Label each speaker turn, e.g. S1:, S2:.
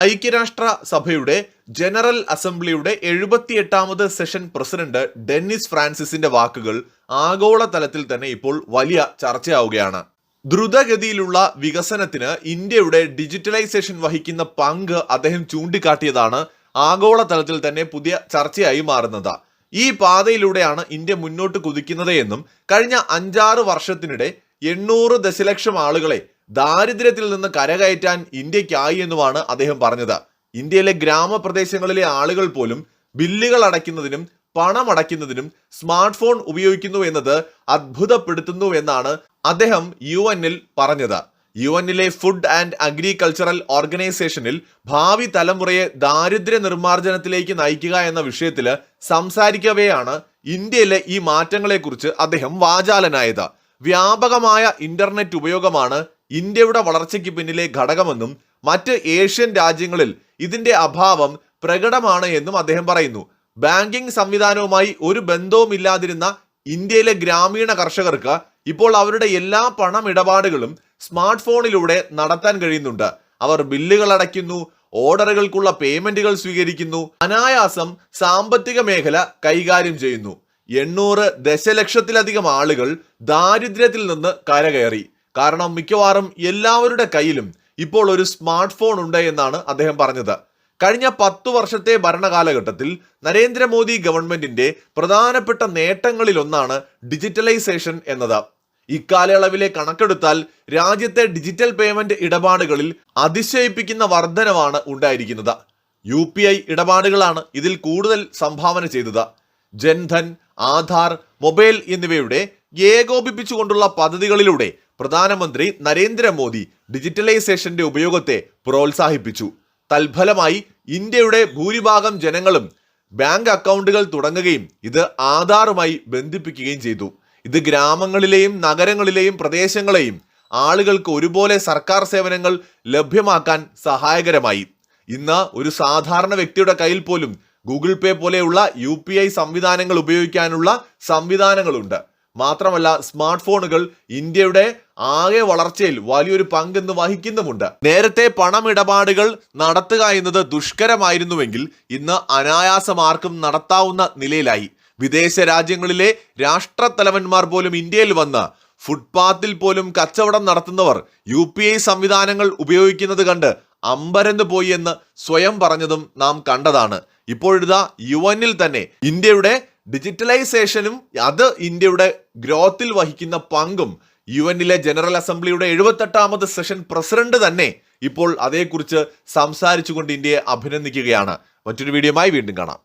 S1: ഐക്യരാഷ്ട്ര സഭയുടെ ജനറൽ അസംബ്ലിയുടെ എഴുപത്തിയെട്ടാമത് സെഷൻ പ്രസിഡന്റ് ഡെന്നിസ് ഫ്രാൻസിസിന്റെ വാക്കുകൾ ആഗോളതലത്തിൽ തന്നെ ഇപ്പോൾ വലിയ ചർച്ചയാവുകയാണ്. ദ്രുതഗതിയിലുള്ള വികസനത്തിന് ഇന്ത്യയുടെ ഡിജിറ്റലൈസേഷൻ വഹിക്കുന്ന പങ്ക് അദ്ദേഹം ചൂണ്ടിക്കാട്ടിയതാണ് ആഗോളതലത്തിൽ തന്നെ പുതിയ ചർച്ചയായി മാറുന്നത്. ഈ പാതയിലൂടെയാണ് ഇന്ത്യ മുന്നോട്ട് കുതിക്കുന്നത് എന്നും കഴിഞ്ഞ അഞ്ചാറ് വർഷത്തിനിടെ എണ്ണൂറ് ദശലക്ഷം ആളുകളെ ദാരിദ്ര്യത്തിൽ നിന്ന് കരകയറ്റാൻ ഇന്ത്യക്കായി എന്നുമാണ് അദ്ദേഹം പറഞ്ഞത്. ഇന്ത്യയിലെ ഗ്രാമപ്രദേശങ്ങളിലെ ആളുകൾ പോലും ബില്ലുകൾ അടയ്ക്കുന്നതിനും പണം അടയ്ക്കുന്നതിനും സ്മാർട്ട് ഫോൺ ഉപയോഗിക്കുന്നു എന്നത് അത്ഭുതപ്പെടുത്തുന്നു എന്നാണ് അദ്ദേഹം യു എന്നിൽ പറഞ്ഞത്. യു എന്നിലെ ഫുഡ് ആൻഡ് അഗ്രികൾച്ചറൽ ഓർഗനൈസേഷനിൽ ഭാവി തലമുറയെ ദാരിദ്ര്യ നിർമ്മാർജനത്തിലേക്ക് നയിക്കുക എന്ന വിഷയത്തിൽ സംസാരിക്കവെയാണ് ഇന്ത്യയിലെ ഈ മാറ്റങ്ങളെക്കുറിച്ച് അദ്ദേഹം വാചാലനായത്. വ്യാപകമായ ഇന്റർനെറ്റ് ഉപയോഗമാണ് ഇന്ത്യയുടെ വളർച്ചയ്ക്ക് പിന്നിലെ ഘടകമെന്നും മറ്റ് ഏഷ്യൻ രാജ്യങ്ങളിൽ ഇതിന്റെ അഭാവം പ്രകടമാണ് എന്നും അദ്ദേഹം പറയുന്നു. ബാങ്കിംഗ് സംവിധാനവുമായി ഒരു ബന്ധവുമില്ലാതിരുന്ന ഇന്ത്യയിലെ ഗ്രാമീണ കർഷകർക്ക് ഇപ്പോൾ അവരുടെ എല്ലാ പണമിടപാടുകളും സ്മാർട്ട് ഫോണിലൂടെ നടത്താൻ കഴിയുന്നുണ്ട്. അവർ ബില്ലുകൾ അടയ്ക്കുന്നു ഓർഡറുകൾക്കുള്ള പേയ്മെന്റുകൾ സ്വീകരിക്കുന്നു അനായാസം സാമ്പത്തിക മേഖല കൈകാര്യം ചെയ്യുന്നു. എണ്ണൂറ് ദശലക്ഷത്തിലധികം ആളുകൾ ദാരിദ്ര്യത്തിൽ നിന്ന് കരകയറി. കാരണം മിക്കവാറും എല്ലാവരുടെ കയ്യിലും ഇപ്പോൾ ഒരു സ്മാർട്ട് ഫോൺ ഉണ്ട് എന്നാണ് അദ്ദേഹം പറഞ്ഞത്. കഴിഞ്ഞ പത്തു വർഷത്തെ ഭരണകാലഘട്ടത്തിൽ നരേന്ദ്രമോദി ഗവൺമെന്റിന്റെ പ്രധാനപ്പെട്ട നേട്ടങ്ങളിലൊന്നാണ് ഡിജിറ്റലൈസേഷൻ എന്നത്. ഇക്കാലയളവിലെ കണക്കെടുത്താൽ രാജ്യത്തെ ഡിജിറ്റൽ പേയ്മെന്റ് ഇടപാടുകളിൽ അതിശയിപ്പിക്കുന്ന വർധനവാണ് ഉണ്ടായിരിക്കുന്നത്. യു പി ഐ ഇടപാടുകളാണ് ഇതിൽ കൂടുതൽ സംഭാവന ചെയ്തത്. ജൻധൻ ആധാർ മൊബൈൽ എന്നിവയുടെ ഏകോപിപ്പിച്ചുകൊണ്ടുള്ള പദ്ധതികളിലൂടെ പ്രധാനമന്ത്രി നരേന്ദ്രമോദി ഡിജിറ്റലൈസേഷന്റെ ഉപയോഗത്തെ പ്രോത്സാഹിപ്പിച്ചു. തൽഫലമായി ഇന്ത്യയുടെ ഭൂരിഭാഗം ജനങ്ങളും ബാങ്ക് അക്കൗണ്ടുകൾ തുടങ്ങുകയും ഇത് ആധാറുമായി ബന്ധിപ്പിക്കുകയും ചെയ്തു. ഇത് ഗ്രാമങ്ങളിലെയും നഗരങ്ങളിലെയും പ്രദേശങ്ങളെയും ആളുകൾക്ക് ഒരുപോലെ സർക്കാർ സേവനങ്ങൾ ലഭ്യമാക്കാൻ സഹായകരമായി. ഇന്ന് ഒരു സാധാരണ വ്യക്തിയുടെ കയ്യിൽ പോലും ഗൂഗിൾ പേ പോലെയുള്ള യു സംവിധാനങ്ങൾ ഉപയോഗിക്കാനുള്ള സംവിധാനങ്ങളുണ്ട്. മാത്രമല്ല സ്മാർട്ട് ഫോണുകൾ ഇന്ത്യയുടെ ആകെ വളർച്ചയിൽ വലിയൊരു പങ്കെന്ന് വഹിക്കുന്നുമുണ്ട്. നേരത്തെ പണമിടപാടുകൾ നടത്തുക എന്നത് ദുഷ്കരമായിരുന്നുവെങ്കിൽ ഇന്ന് അനായാസം ആർക്കും നടത്താവുന്ന നിലയിലായി. വിദേശ രാജ്യങ്ങളിലെ രാഷ്ട്രത്തലവന്മാർ പോലും ഇന്ത്യയിൽ വന്ന് ഫുട്പാത്തിൽ പോലും കച്ചവടം നടത്തുന്നവർ യു പി ഐ സംവിധാനങ്ങൾ ഉപയോഗിക്കുന്നത് കണ്ട് അമ്പരന്ന് പോയി എന്ന് സ്വയം പറഞ്ഞതും നാം കണ്ടതാണ്. ഇപ്പോഴിതാ യു എന്നിൽ തന്നെ ഇന്ത്യയുടെ ഡിജിറ്റലൈസേഷനും അത് ഇന്ത്യയുടെ ഗ്രോത്തിൽ വഹിക്കുന്ന പങ്കും യു എന്നിലെ ജനറൽ അസംബ്ലിയുടെ എഴുപത്തെട്ടാമത് സെഷൻ പ്രസിഡന്റ് തന്നെ ഇപ്പോൾ അതേക്കുറിച്ച് സംസാരിച്ചുകൊണ്ട് ഇന്ത്യയെ അഭിനന്ദിക്കുകയാണ്. മറ്റൊരു വീഡിയോയുമായി വീണ്ടും കാണാം.